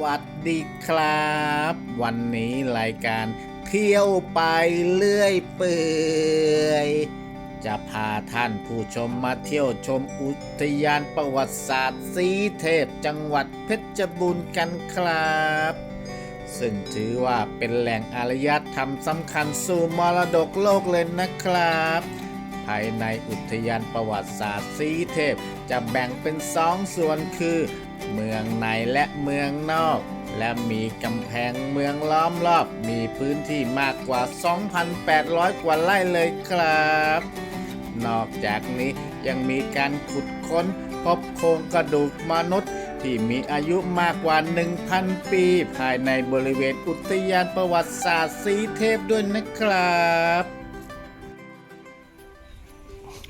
วัสดีครับ วันนี้รายการเที่ยวไปเรื่อยเปื่อย จะพาท่านผู้ชมมาเที่ยวชมอุทยานประวัติศาสตร์สีเทพจังหวัดเพชรบูรณ์กันครับ ซึ่งถือว่าเป็นแหล่งอารยธรรมสำคัญสู่มรดกโลกเลยนะครับภายในอุทยานประวัติศาสตร์สีเทพ จะแบ่งเป็นสองส่วนคือ เมืองในและเมืองนอก และมีกำแพงเมืองล้อมรอบ มีพื้นที่มากกว่า 2,800 กว่าไร่เลยครับ นอกจากนี้ยังมีการขุดค้นพบโครงกระดูกมนุษย์ที่มีอายุมากกว่า 1,000 ปี ภายในบริเวณอุทยานประวัติศาสตร์สีเทพด้วยนะครับ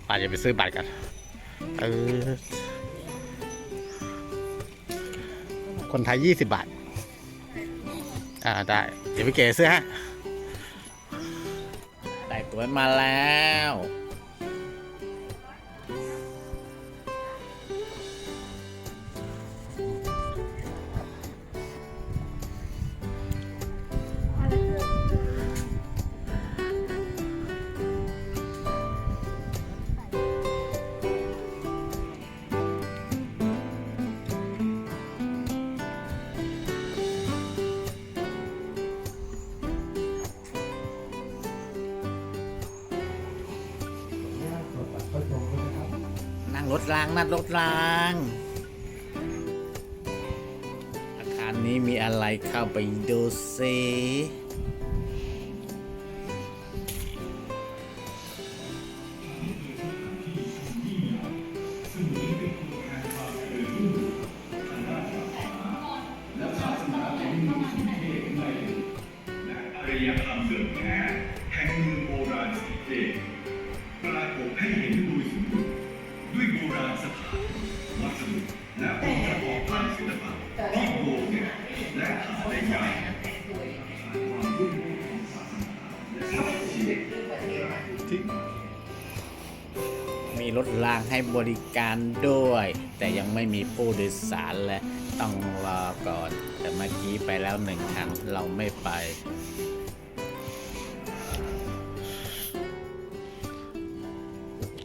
ป่าจะไปซื้อบัตรกัน เออ คนไทย20บาท อ่าได้ เดี๋ยวไปเก๋ซื้อฮะได้ตัวมาแล้วางรถรางนัดรถราง อาคารนี้มีอะไรเข้าไปดูซิ ที่มีรถรางให้บริการด้วย แต่ยังไม่มีผู้โดยสารและต้องรอก่อน แต่เมื่อกี้ไปแล้วหนึ่งคันเราไม่ไป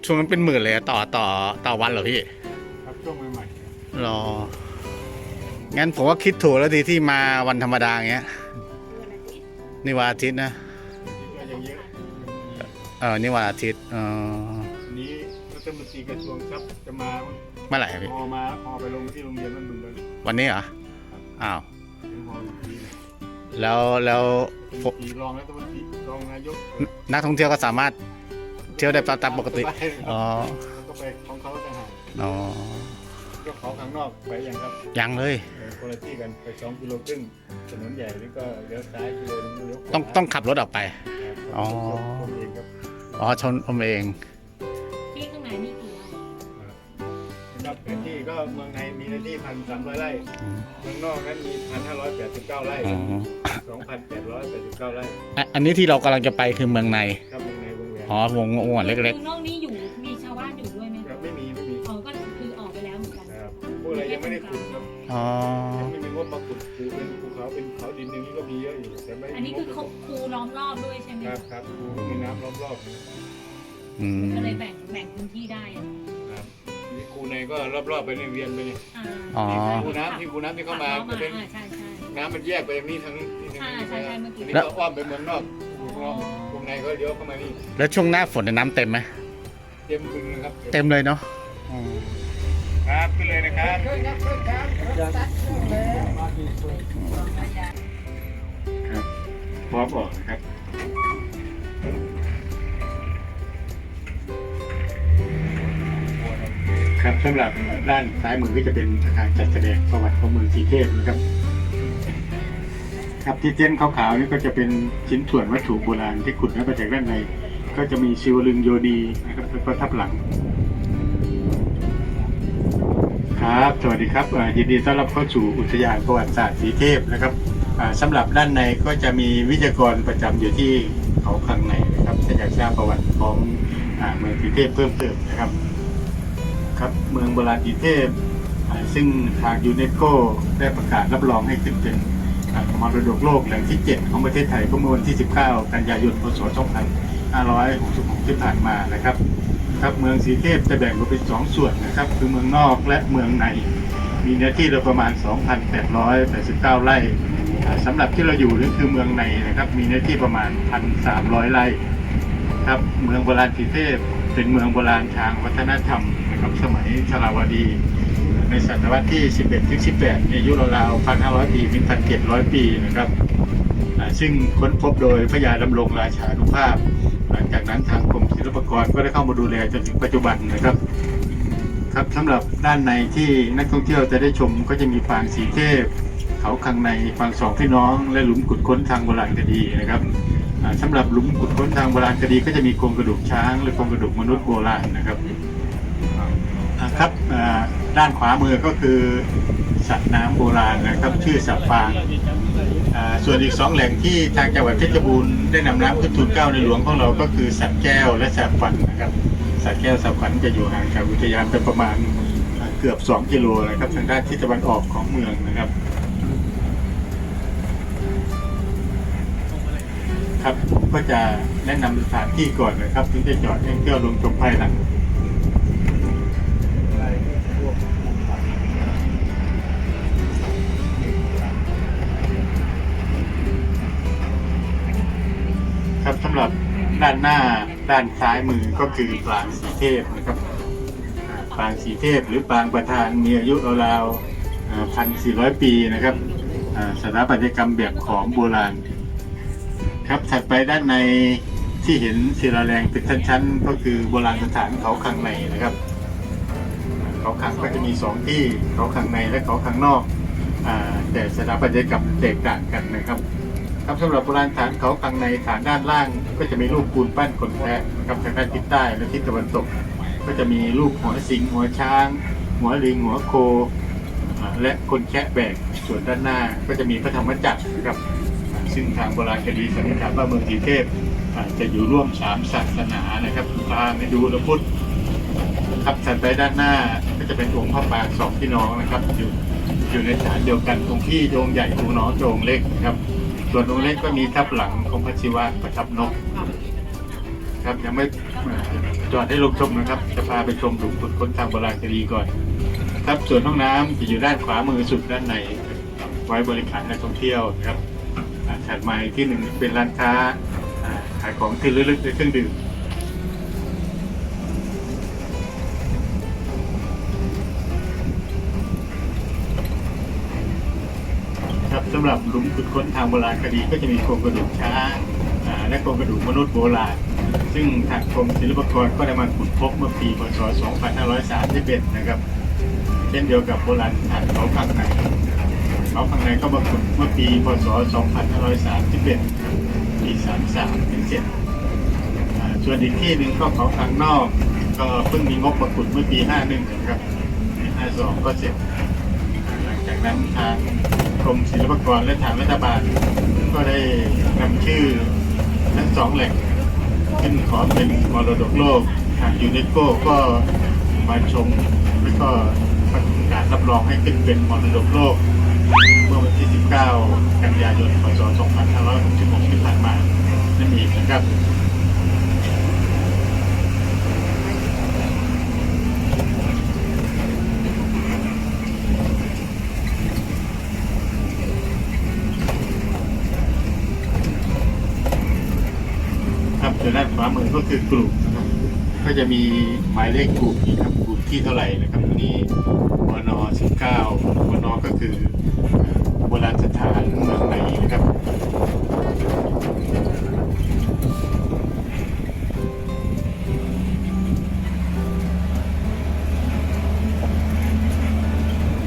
ช่วงนั้นเป็นหมื่นเลยอะต่อต่อต่อวันเหรอพี่ครับช่วงใหม่รอ งั้นผมว่าคิดถูกแล้วทีที่มาวันธรรมดาอย่างเงี้ย นี่วันอาทิตย์นะๆก็ยังเยอะ เออนี่วันอาทิตย์เออวันนี้รัฐมนตรีกระทรวงทรัพย์จะมาเมื่อไหร่อะพี่พอมาพอไปลงที่โรงเรียนบ้านบึงแล้ววันนี้เหรออ้าวเป็นพอทีแล้วแล้วผมทีรองรัฐมนตรีรองนายกนักท่องเที่ยวก็สามารถเที่ยวได้ตามปกติไปอ๋อแล้วก็ไปของเขาต่างหากอ๋อก็เขาข้างนอกไปอย่างครับยังเลย เออคนละที่กันไปสองกิโลครึ่งถนนใหญ่แล้วก็เลี้ยวซ้ายกิโลนึงเลี้ยวขวาต้องต้องขับรถออกไปครับ อ๋อผมเองครับอ๋อชนผมเอง ที่ข้างในนี่กี่ไร่ครับพื้นที่ก็เมืองในมีเนื้อที่พันสามร้อยไร่เมืองนอกนั้นมีพันห้าร้อยแปดสิบเก้าไร่อ๋อสองพันแปดร้อยแปดสิบเก้าไร่อะอันนี้ที่เรากำลังจะไปคือเมืองในครับเมืองในวงแหวนอ๋อวงวงเล็ก เมืองนอกนี่อยู่มีชาวบ้านอยู่ด้วยไหมครัคะบไม่มีไม่มีอ๋อก็คือออกไปแล้วเหมือนกันครับพวกเรายังไม่ได้ขุดครับๆ อ๋อยังไม่มีงบมาขุดคือเป็นภู เขาเป็นเขาดินอย่างนี้ก็มีเยอะอยู่แต่ไม่อันนี้คือเขาคูล้อมรอบด้วยใช่ไหมครับครับภูมีน้ำล้อมรอบอืมก็เลยแบ่งแบ่งพื้นที่ได้อะครับนี่คูในก็รอบๆไปเวียนๆไปนี่อ่าอ๋อคูน้ำที่คูน้ำที่เข้ามาขับจะเป็น อ่าใช่ใช่ น้ำมันแยกไปอย่างนี้ทั้งนี้ที่ทางนี้อ่าใช่ใช่เมื่อกี้อันนี้ก็อ้อมไปเมืองนอกคูนอกคูในก็เลี้ยวเข้ามานี่แล้วช่วงหน้าฝนเนี่ยน้ำเต็มไหมเต็มบึงนะครับเต็มเลยเนาะอืมครับขึ้นเลยนะครับ ครับ พร้อมออกนะครับครับสำหรับด้านซ้ายมือก็จะเป็นอาคารจัดแสดงประวัติของเมืองสีเทพนะครับ ครับที่เต้นท์ขาวๆนี่ก็จะเป็นชิ้นส่วนวัตถุโบราณที่ขุดมาจากด้านใน ก็จะมีชิวลึงโยดีนะครับแล้วก็ทับหลัง ครับ สวัสดีครับยินดีต้อนรับเข้าสู่อุทยานประวัติศาสตร์สีเทพนะครับอ่าสำหรับด้านในก็จะมีวิทยากรประจำอยู่ที่เขาข้างในนะครับถ้าอยากทราบประวัติของเมืองสีเทพเพิ่มเติมนะครับครับเมืองโบราณสีเทพ ซึ่งทางยูเนสโกได้ประกาศรับรองให้ขึ้นเป็นมรดกโลกแหล่งที่ 7 ของประเทศไทยเมื่อวันที่ 19 กันยายนพศ2566 ที่ผ่านมานะครับ ครับเมืองสีเทพจะแบ่งออกเป็น 2 ส่วนนะครับ คือเมืองนอกและเมืองใน มีเนื้อที่โดยประมาณ 2,889 ไร่อ่าสำหรับที่เราอยู่นี่คือเมืองในนะครับ มีเนื้อที่ประมาณ 1,300 ไร่ครับเมืองโบราณสีเทพเป็นเมืองโบราณทางวัฒนธรรมนะครับสมัยชลาวดี ในศตวรรษที่ 11 ถึง 18อายุราวๆ1,500 ปีถึง1,700 ปีนะครับซึ่งค้นพบโดยพระยาดำรงราชานุภาพ ลังจากนั้นทางกรมศิลปากรก็ได้เข้ามาดูแลจนถึงปัจจุบันนะครับ ครับสำหรับด้านในที่นักท่องเที่ยวจะได้ชมก็จะมีปางสีเทพ เขาคังในปางสองพี่น้อง และหลุมขุดค้นทางโบราณคดีนะครับอ่าสำหรับหลุมขุดค้นทางโบราณคดีก็จะมีโครงกระดูกช้างและโครงกระดูกมนุษย์โบราณนะครับครับด้านขวามือก็คือสระน้ำโบราณนะครับ ชื่อสระฟาง ส่วนอีกสองแหล่งที่ทางจังหวัดเพชรบูรณ์ได้นำน้ำขึ้นทูลเก้าในหลวงของเราก็คือสระแก้วและสระฝันนะครับสระแก้วสระฝันจะอยู่ห่างจากอุทยานไปประมาณเกือบ 2 กิโลนะครับทางด้านทิศตะวันออกของเมืองนะครับครับก็จะแนะนำสถานที่ก่อนนะครับ ถึงจะจอดให้เที่ยวลงชมภายหลังานหน้าด้านซ้ายมือก็คือปรางสีเทพนะครับปรางสีเทพหรือปรางประธานมีอายุราวๆพันสี่ร้อยปีนะครับอ่าสถาปัตยกรรมแบบของโบราณ ครับถัดไปด้านในที่เห็นศิลาแรงเป็นชั้นๆ ก็คือโบราณสถานเขาขังในนะครับ เขาขังก็จะมีสองที่เขาขังในและเขาขังนอกอแต่สถาปัตยกรรมแตกต่างกันนะครับ ครับสำหรับโบราณสถานเขาขังในฐานด้านล่าง ก็จะมีรูปปูนปั้นคนแพะนะครับทางด้านทิศใต้และทิศตะวันตก ก็จะมีรูปหัวสิงหัวช้าง หัวลิงหัวโค และคนแคะแบกส่วนด้านหน้าก็จะมีพระธรรมจักรนะครับซึ่งทางโบราณคดีสันนิษฐานว่าเมืองสีเทพจะอยู่ร่วมสามศาสนานะครับพราหมณ์ดูและพุทธครับถัดไปด้านหน้าก็จะเป็นองค์พระปรางสองพี่น้องนะครับอยู่อยู่ในฐานเดียวกันองค์พี่โองใหญ่องค์น้องโองเล็กนะครับ ส่วนองค์เล็กก็มีทับหลังของพระศิวะประทับนก ครับยังไม่จอดให้ลงชมนะครับ จะพาไปชมหลุมขุดค้นทางโบราณคดีก่อน ครับส่วนห้องน้ำจะอยู่ด้านขวามือสุดด้านใน ไว้บริการนักท่องเที่ยวนะครับถัดมาที่หนึ่งเป็นร้านค้าอ่าขายของที่ระลึกและเครื่องดื่ม หรับหลุมขุดค้นทางโบราณคดีก็จะมีโครงกระดูกช้างและโครงกระดูกมนุษย์โบราณ ซึ่งทางกรมศิลปากรก็ได้มาขุดพบเมื่อปีพศ 2531 นะครับ เช่นเดียวกับโบราณสถานเขาข้างในเขาข้างในก็มาขุดเมื่อปีพศ 2531 ปี 33ถึงเสร็จอ่าส่วนอีกที่หนึ่งก็เขาข้างนอก ก็เพิ่งมีงบมาขุดเมื่อปี 51 นะครับปี52 ก็เสร็จ หลังจากนั้นทาง กรมศิลปากรและทางรัฐบาล ก็ได้นำชื่อทั้งสองแหล่งขึ้นขอเป็นมรดกโลกทางยูเนสโกก็มาชมแล้วก็ประกาศรับรองให้ขึ้นเป็นมรดกโลก เมื่อวันที่ 19 กันยายน พศ 2566 ที่ผ่านมานั่นเองนะครับ ครับส่วนด้านขวามือก็คือกลุ่มนะครับก็จะมีหมายเลขกลุ่มนะครับกลุ่มที่เท่าไหร่นะครับอันนี้วน19วนก็คือโบราณสถานเมืองไหนนะครับ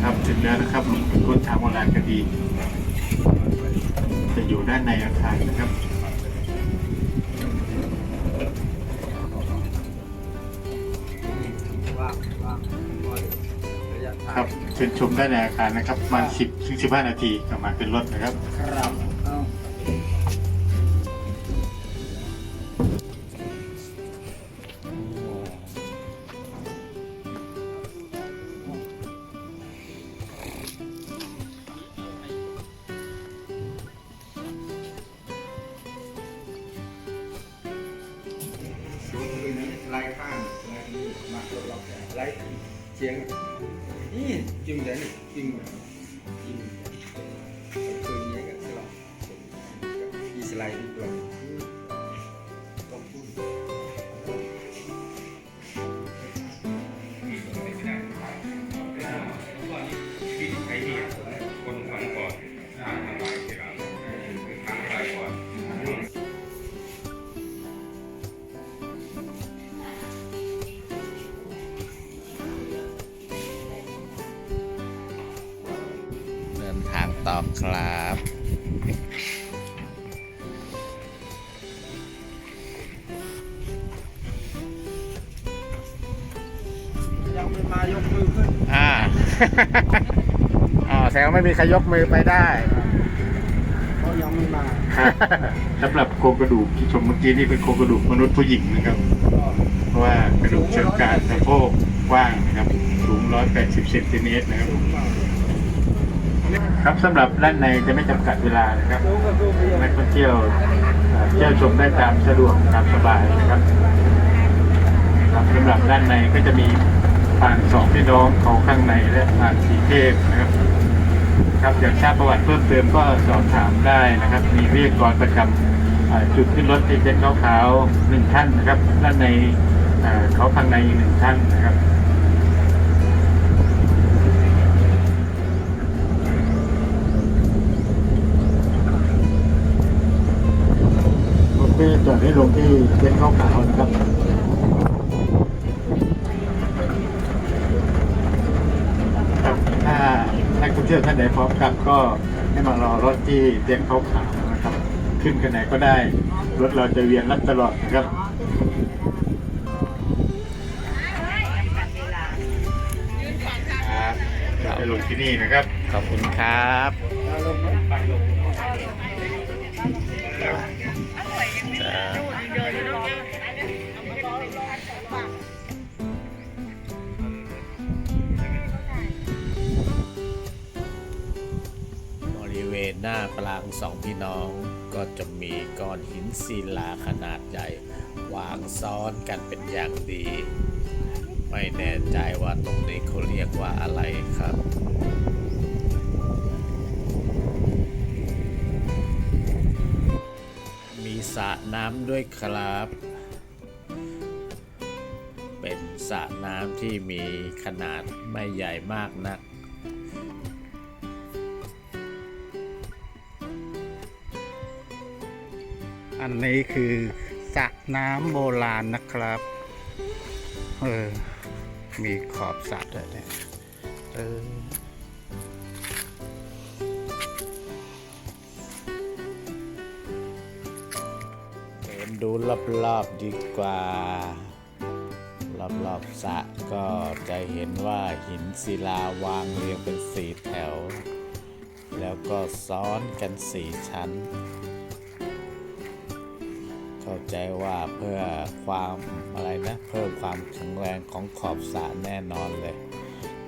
ครับถึงแล้วนะครับหลุมขุดค้นทางโบราณคดี จะอยู่ด้านในอาคารนะครับ ครับเชิญชมได้ในอาคารนะครับประมาณ10ถึง15 นาทีกลับมาขึ้นรถนะครับ ครับ อีสไอ๋อแสดงว่าไม่มีใครยกมือไปได้เพราะยังไม่มาสำหรับโครงกระดูกที่ชมเมื่อกี้นี่เป็นโครงกระดูกมนุษย์ผู้หญิงนะครับ ก็เพราะว่ากระดูกเชิงกรานสะโพกกว้างนะครับ สูง 180เซนติเมตรนะครับสูงมากครับสำหรับด้านในจะไม่จำกัดเวลานะครับสูงก็สูงไปยังนักท่องเที่ยวเอ่อเที่ยวชมได้ตามสะดวกตามสบายนะครับครับสำหรับด้านในก็จะมี ผ่านสองพี่น้องเขาข้างในและผ่านสีเทพนะครับครับอยากทราบประวัติเพิ่มเติมก็สอบถามได้นะครับ มีวิทยากรประจำจุดขึ้นรถที่เต็นขาวๆหนึ่งท่านนะครับด้านในเขาข้างในอีกหนึ่งท่านนะครับรถที่จอดให้ลงที่เต็นท์ขาวนะครับ ที่ยวท่านใดพร้อมครับก็ให้มารอรถที่เต็นท์ขาวๆนะครับ ขึ้นกันไหนก็ได้ รถเราจะเวียนรับตลอดนะครับจะลงที่นี่นะครับ ขอบคุณครับ หน้าปรางสองพี่น้อง ก็จะมีก้อนหินศิลาขนาดใหญ่ วางซ้อนกันเป็นอย่างดี ไม่แน่ใจว่าตรงนี้เขาเรียกว่าอะไรครับมีสระน้ำด้วยครับ เป็นสระน้ำที่มีขนาดไม่ใหญ่มากนัก อันนี้คือสระน้ำโบราณนะครับ เออ มีขอบสระด้วยเนี่ยเออเดินดูรอบๆดีกว่า รอบๆสระก็จะเห็นว่าหินศิลาวางเรียงเป็นสี่แถว แล้วก็ซ้อนกันสี่ชั้น เข้าใจว่าเพื่อความอะไรนะ เพิ่มความแข็งแรงของขอบสระแน่นอนเลย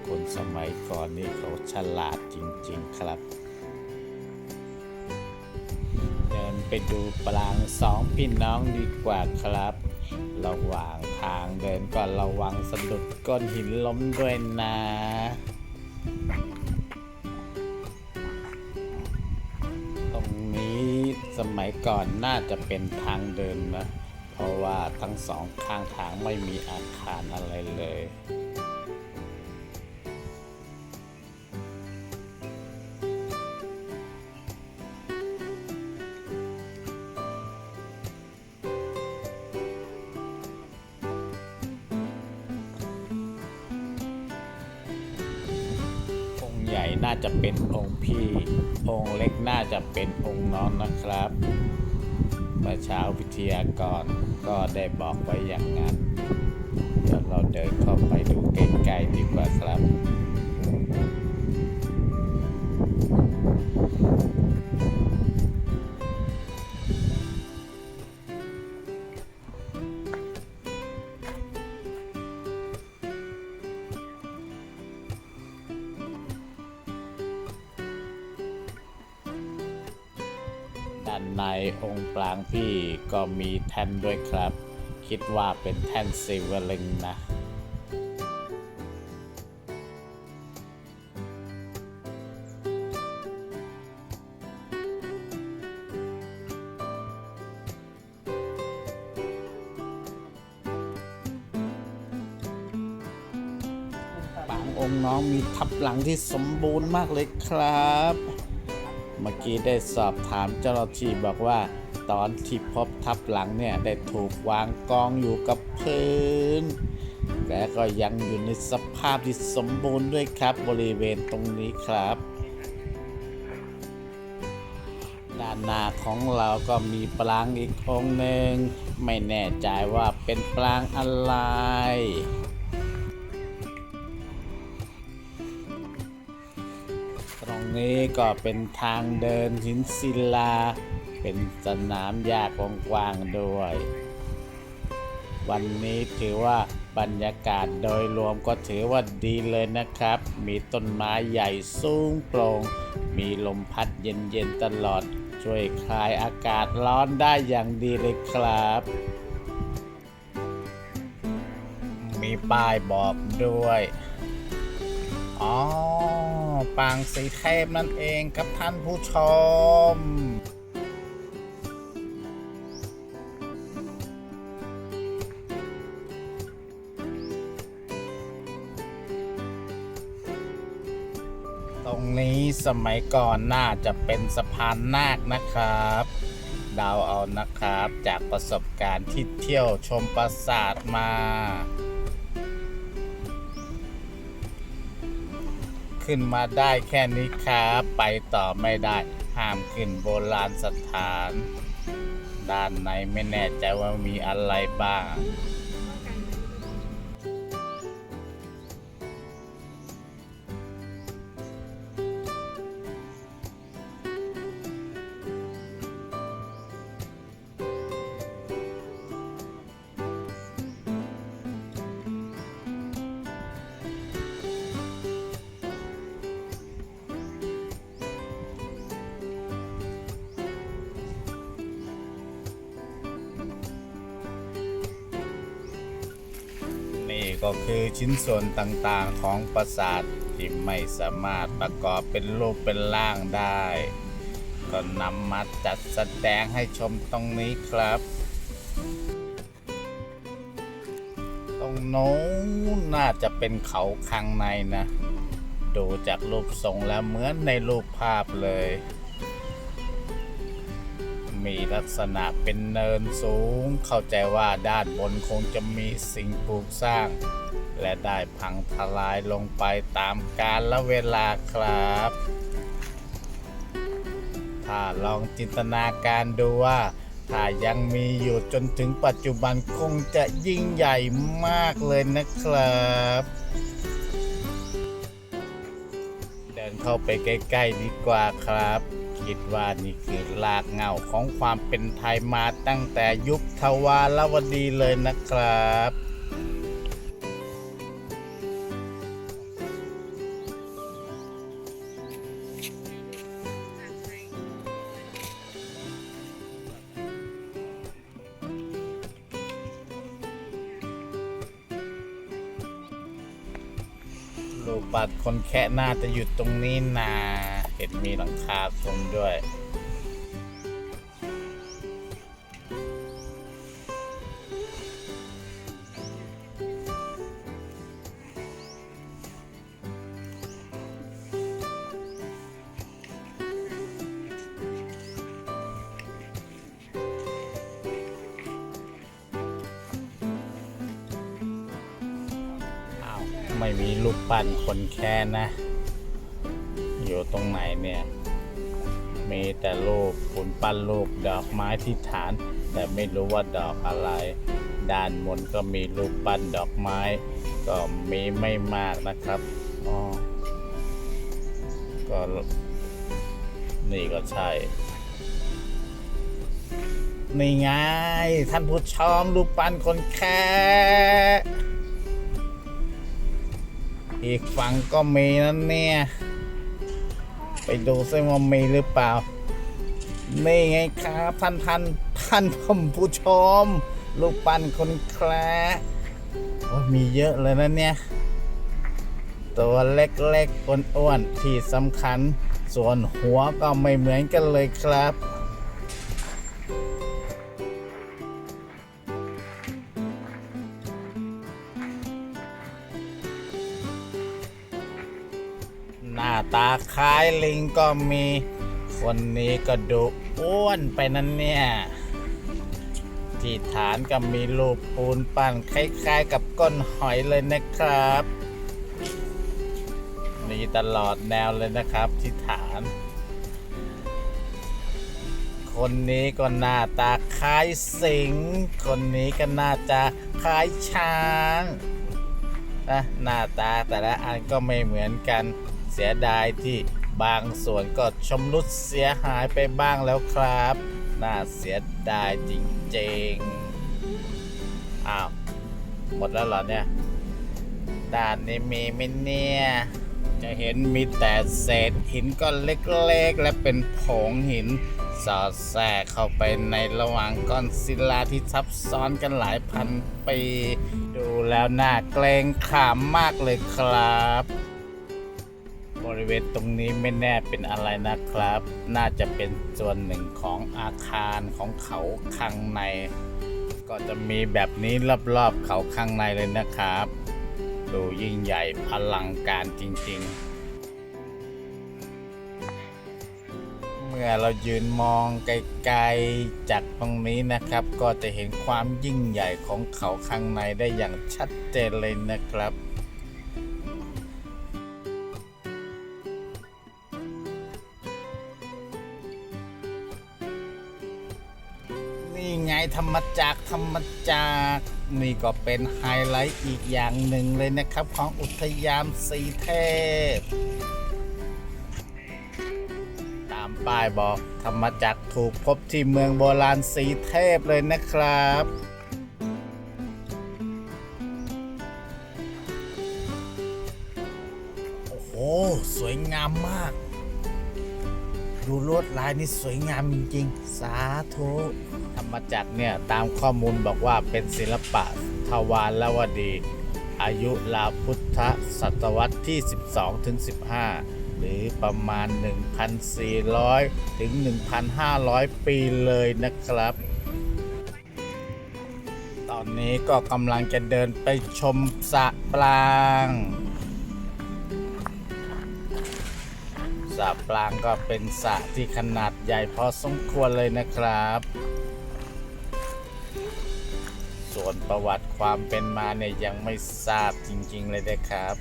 คนสมัยก่อนนี่เขาฉลาดจริง ๆ ครับ เดินไปดูปรางสองพี่น้องดีกว่าครับ ระหว่างทางเดินก็ระวังสะดุดก้อนหินล้มด้วยนะ มัยก่อนน่าจะเป็นทางเดินนะ เพราะว่าทั้งสองข้างทางไม่มีอาคารอะไรเลย น่าจะเป็นองค์พี่ องค์เล็กน่าจะเป็นองค์น้องนะครับเมื่อเช้าวิทยากรก็ได้บอกไว้อย่างนั้น เดี๋ยวเราเดินเข้าไปดูใกล้ๆดีกว่าครับ ด้าในองค์ปรางพี่ก็มีแท่นด้วยครับ คิดว่าเป็นแท่นซิเวอร์ลิงนะปางองค์น้องมีทับหลังที่สมบูรณ์มากเลยครับ เมื่อกี้ได้สอบถามเจ้าหน้าที่บอกว่า ตอนที่พบทับหลังเนี่ยได้ถูกวางกองอยู่กับพื้นและก็ยังอยู่ในสภาพที่สมบูรณ์ด้วยครับบริเวณตรงนี้ครับ ด้านหน้าของเราก็มีปรางอีกองหนึ่งไม่แน่ใจว่าเป็นปรางอะไร นี้ก็เป็นทางเดินหินศิลา เป็นสนามหญ้ากว้างๆด้วย วันนี้ถือว่าบรรยากาศโดยรวมก็ถือว่าดีเลยนะครับ มีต้นไม้ใหญ่สูงโปร่ง มีลมพัดเย็นๆตลอด ช่วยคลายอากาศร้อนได้อย่างดีเลยครับ มีป้ายบอกด้วย อ๋อ ปางสีเทพนั่นเองครับท่านผู้ชม ตรงนี้สมัยก่อนน่าจะเป็นสะพานนาคนะครับเดาเอานะครับจากประสบการณ์ที่เที่ยวชมปราสาทมา ขึ้นมาได้แค่นี้ครับ ไปต่อไม่ได้ ห้ามขึ้นโบราณสถาน ด้านในไม่แน่ใจว่ามีอะไรบ้าง ก็คือชิ้นส่วนต่างๆของปราสาทที่ไม่สามารถประกอบเป็นรูปเป็นร่างได้ ก็นำมาจัดแสดงให้ชมตรงนี้ครับ ตรงโน้นน่าจะเป็นเขาข้างในนะ ดูจากรูปทรงแล้วเหมือนในรูปภาพเลย มีลักษณะเป็นเนินสูง เข้าใจว่าด้านบนคงจะมีสิ่งปลูกสร้าง และได้พังทลายลงไปตามกาลเวลาครับ ถ้าลองจินตนาการดูว่า ถ้ายังมีอยู่จนถึงปัจจุบันคงจะยิ่งใหญ่มากเลยนะครับเดินเข้าไปใกล้ ๆ ดีกว่าครับ คิดว่านี่คือรากเหง้าของความเป็นไทยมาตั้งแต่ยุคทวารวดีเลยนะครับลูกปัดคนแค่น่าจะอยู่ตรงนี้นาเห็นมีหลังคาคลุมด้วยอ้าวไม่มีรูปปั้นคนแค่นะ ตรงไหนเนี่ย มีแต่รูปหุ่นปั้นรูปดอกไม้ที่ฐาน แต่ไม่รู้ว่าดอกอะไร ด้านบนก็มีรูปปั้นดอกไม้ ก็มีไม่มากนะครับอ๋อก็นี่ก็ใช่ นี่ไง ท่านผู้ชมรูปปั้นคนแค่อีกฝั่งก็มีนั่นเนี่ย ไปดูซิว่ามีหรือเปล่า นี่ไงครับท่านท่านท่านผู้ชม ลูกปั้นคนแคร์โอ้มีเยอะเลยนะเนี่ย ตัวเล็กๆอ้วนๆที่สำคัญ ส่วนหัวก็ไม่เหมือนกันเลยครับายลิงก็มีคนนี้ก็ดูอ้วนไปนั่นเนี่ย ที่ฐานก็มีรูปปูนปั้นคล้าย ๆ กับก้นหอยเลยนะครับ มีตลอดแนวเลยนะครับที่ฐาน คนนี้ก็หน้าตาคล้ายสิง คนนี้ก็น่าจะคล้ายช้างนะหน้าตาแต่ละอันก็ไม่เหมือนกันเสียดายที่ บางส่วนก็ชำรุดเสียหายไปบ้างแล้วครับ น่าเสียดายจริงๆ อ้าว หมดแล้วเหรอเนี่ย ด้านนี้มีไหมเนี่ย จะเห็นมีแต่เศษหินก้อนเล็กๆ และเป็นผงหินสอดแทรกเข้าไปในระหว่างก้อนศิลาที่ซับซ้อนกันหลายพันปี ดูแล้วน่าเกรงขามมากเลยครับ บริเวณตรงนี้ไม่แน่เป็นอะไรนะครับ น่าจะเป็นส่วนหนึ่งของอาคารของเขาข้างใน ก็จะมีแบบนี้รอบๆเขาข้างในเลยนะครับ ดูยิ่งใหญ่อลังการจริง ๆ เมื่อเรายืนมองไกลๆจากตรงนี้นะครับ ก็จะเห็นความยิ่งใหญ่ของเขาข้างในได้อย่างชัดเจนเลยนะครับ ธรรมจักรธรรมจักรนี่ก็เป็นไฮไลท์อีกอย่างหนึ่งเลยนะครับ ของอุทยานสีเทพ ตามป้ายบอกธรรมจักรถูกพบที่เมืองโบราณสีเทพเลยนะครับโอ้สวยงามมาก ดูลวดลายนี่สวยงามจริง ๆ สาธุ ธรรมจักเนี่ยตามข้อมูลบอกว่าเป็นศิลปะทวารวดี อายุราวพุทธศตวรรษที่ 12ถึง15 หรือประมาณ 1,400 ถึง 1,500 ปีเลยนะครับ ตอนนี้ก็กำลังจะเดินไปชมสระปรางสระปรางก็เป็นสระที่ขนาดใหญ่พอสมควรเลยนะครับ วนประวัติความเป็นมาเนี่ยยังไม่ทราบจริง ๆ เลยนะครับ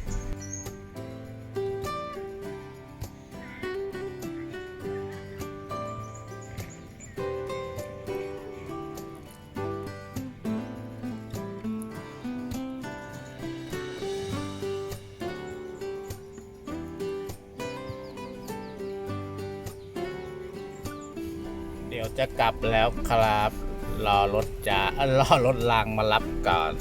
เดี๋ยวจะกลับแล้วครับ รอรถจะเอ้ยรอรถรางมารับก่อน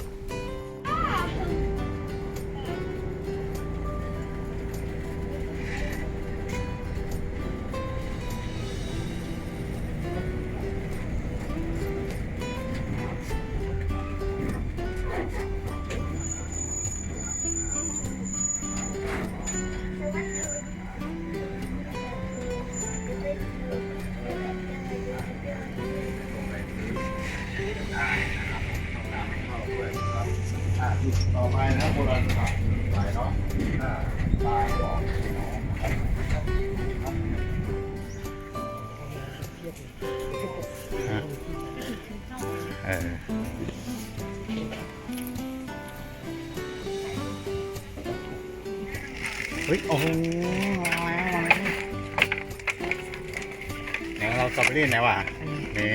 โอ้โหมาแล้วมาแล้วไหนเราสตรอเบอรี่ไหนวะนี่